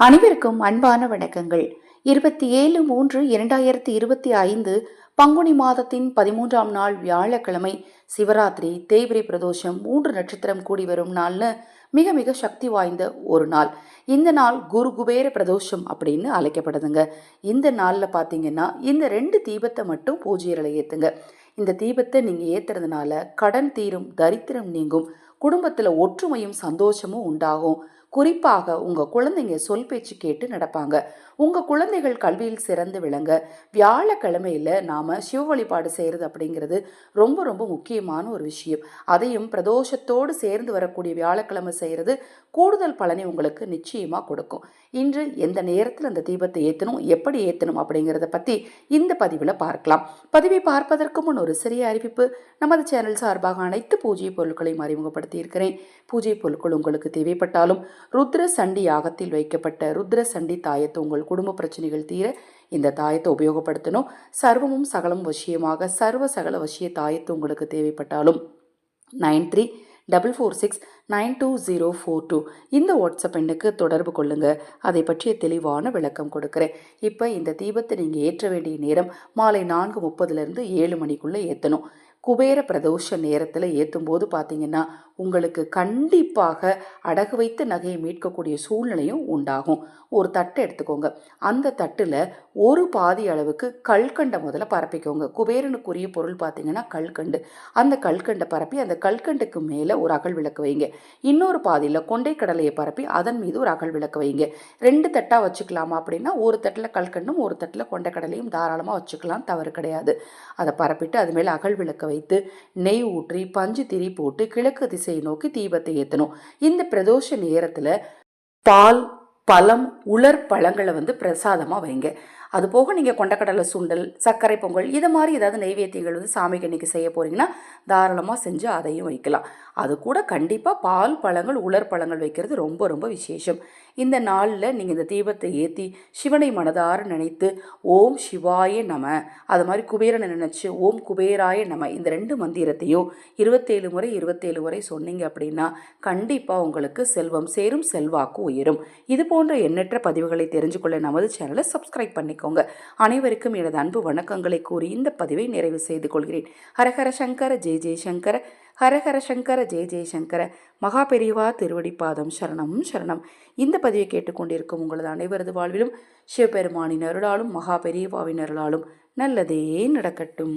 அனைவருக்கும் அன்பான வணக்கங்கள். இருபத்தி ஏழு மூன்று இரண்டாயிரத்தி இருபத்தி ஐந்து பங்குனி மாதத்தின் பதிமூன்றாம் நாள் வியாழக்கிழமை சிவராத்திரி தேய்பிரி பிரதோஷம் மூன்று நட்சத்திரம் கூடி வரும் நாள்னு மிக மிக சக்தி வாய்ந்த ஒரு நாள். இந்த நாள் குரு குபேர பிரதோஷம் அப்படின்னு அழைக்கப்படுதுங்க. இந்த நாளில் பார்த்தீங்கன்னா இந்த ரெண்டு தீபத்தை மட்டும் பூஜையரில் ஏற்றுங்க இந்த தீபத்தை நீங்கள் ஏற்றுறதுனால கடன் தீரும் தரித்திரம் நீங்கும் குடும்பத்தில் ஒற்றுமையும் சந்தோஷமும் உண்டாகும். குறிப்பாக உங்கள் குழந்தைங்க சொல் பேச்சு கேட்டு நடப்பாங்க. உங்கள் குழந்தைகள் கல்வியில் சிறந்து விளங்க. வியாழக்கிழமையில் நாம் சிவ வழிபாடு செய்கிறது அப்படிங்கிறது ரொம்ப ரொம்ப முக்கியமான ஒரு விஷயம். அதையும் பிரதோஷத்தோடு சேர்ந்து வரக்கூடிய வியாழக்கிழமை செய்கிறது கூடுதல் பலனை உங்களுக்கு நிச்சயமாக கொடுக்கும். இன்று எந்த நேரத்தில் அந்த தீபத்தை ஏற்றணும் எப்படி ஏற்றணும் அப்படிங்கிறத பற்றி இந்த பதிவில் பார்க்கலாம். பதிவை பார்ப்பதற்கு முன் ஒரு சிறிய அறிவிப்பு. நமது சேனல் சார்பாக அனைத்து பூஜை பொருட்களையும் அறிமுகப்படுத்தி இருக்கிறேன் பூஜை பொருட்கள் உங்களுக்கு தேவைப்பட்டாலும் ருத்ர சண்டி யாகத்தில் வைக்கப்பட்ட ருத்ர சண்டி தாயத்தை உங்கள் குடும்ப பிரச்சனைகள் தீர இந்த தாயத்தை உபயோகப்படுத்தணும். சர்வமும் சகலம் வசியமாக சர்வ சகல வசிய தாயத்து உங்களுக்கு தேவைப்பட்டாலும் nine three double four six nine two zero four two இந்த வாட்ஸ்அப் எண்ணுக்கு தொடர்பு கொள்ளுங்கள் அதை பற்றிய தெளிவான விளக்கம் கொடுக்குறேன். இப்போ இந்த தீபத்தை நீங்கள் ஏற்ற வேண்டிய நேரம் மாலை நான்கு முப்பதுலேருந்து ஏழு மணிக்குள்ளே ஏற்றணும் குபேர பிரதோஷ நேரத்தில் ஏற்றும் போது பார்த்தீங்கன்னா உங்களுக்கு கண்டிப்பாக அடகு வைத்து நகையை மீட்கக்கூடிய சூழ்நிலையும் உண்டாகும். ஒரு தட்டை எடுத்துக்கோங்க. அந்த தட்டில் ஒரு பாதி அளவுக்கு கல்கண்டை முதல்ல பரப்பிக்கோங்க. குபேரனுக்குரிய பொருள் பார்த்தீங்கன்னா கல்கண்டு. அந்த கல்கண்டை பரப்பி அந்த கல்கண்டுக்கு மேலே ஒரு அகல் விளக்கு வைங்க. இன்னொரு பாதியில் கொண்டை கடலையை பரப்பி அதன் மீது ஒரு அகல் விளக்கு வைங்க. ரெண்டு தட்டாக வச்சுக்கலாமா அப்படின்னா ஒரு தட்டில் கல்கண்டும் ஒரு தட்டில் கொண்டை கடலையும் தாராளமாக வச்சுக்கலாம். தவறு கிடையாது. அதை பரப்பிட்டு அது மேலே அகல் விளக்க வைத்து நெய் ஊற்றி பஞ்சு திரி போட்டு கிழக்கு திசையை நோக்கி தீபத்தை ஏற்றணும் இந்த பிரதோஷ நேரத்தில் பால் பழம் உலர் பழங்களை வந்து பிரசாதமாக வைங்க. அது போக நீங்கள் கொண்டக்கடலை சுண்டல் சர்க்கரை பொங்கல் இதை மாதிரி ஏதாவது நெய்வேத்தியங்கள் வந்து சாமிக்கு இன்றைக்கி செய்ய போகிறீங்கன்னா தாராளமாக செஞ்சு அதையும் வைக்கலாம். அது கூட கண்டிப்பாக பால் பழங்கள் உலர் பழங்கள் வைக்கிறது ரொம்ப ரொம்ப விசேஷம். இந்த நாளில் நீங்கள் இந்த தீபத்தை ஏற்றி சிவனை மனதார நினைத்து ஓம் சிவாய நம அது மாதிரி குபேரனை நினச்சி ஓம் குபேராய நம இந்த ரெண்டு மந்திரத்தையும் இருபத்தேழு முறை இருபத்தேழு முறை சொன்னீங்க அப்படின்னா கண்டிப்பாக உங்களுக்கு செல்வம் சேரும் செல்வாக்கு உயரும். இது போன்ற எண்ணற்ற பதிவுகளை தெரிஞ்சு கொள்ள நமது சேனலை சப்ஸ்கிரைப் பண்ணிக்கோ பண்ணிக்கோங்க அனைவருக்கும் எனது அன்பு வணக்கங்களை கூறி இந்த பதிவை நிறைவு செய்து கொள்கிறேன். ஹரஹர சங்கர ஜெய ஜெயசங்கர ஹரஹர சங்கர ஜெய ஜெயசங்கர மகா பெரியவா திருவடிப்பாதம் சரணம் சரணம். இந்த பதிவை கேட்டுக்கொண்டிருக்கும் உங்களது அனைவரது வாழ்விலும் சிவபெருமானின் அருளாலும் மகா பெரியவாவின் அருளாலும் நல்லதே நடக்கட்டும்.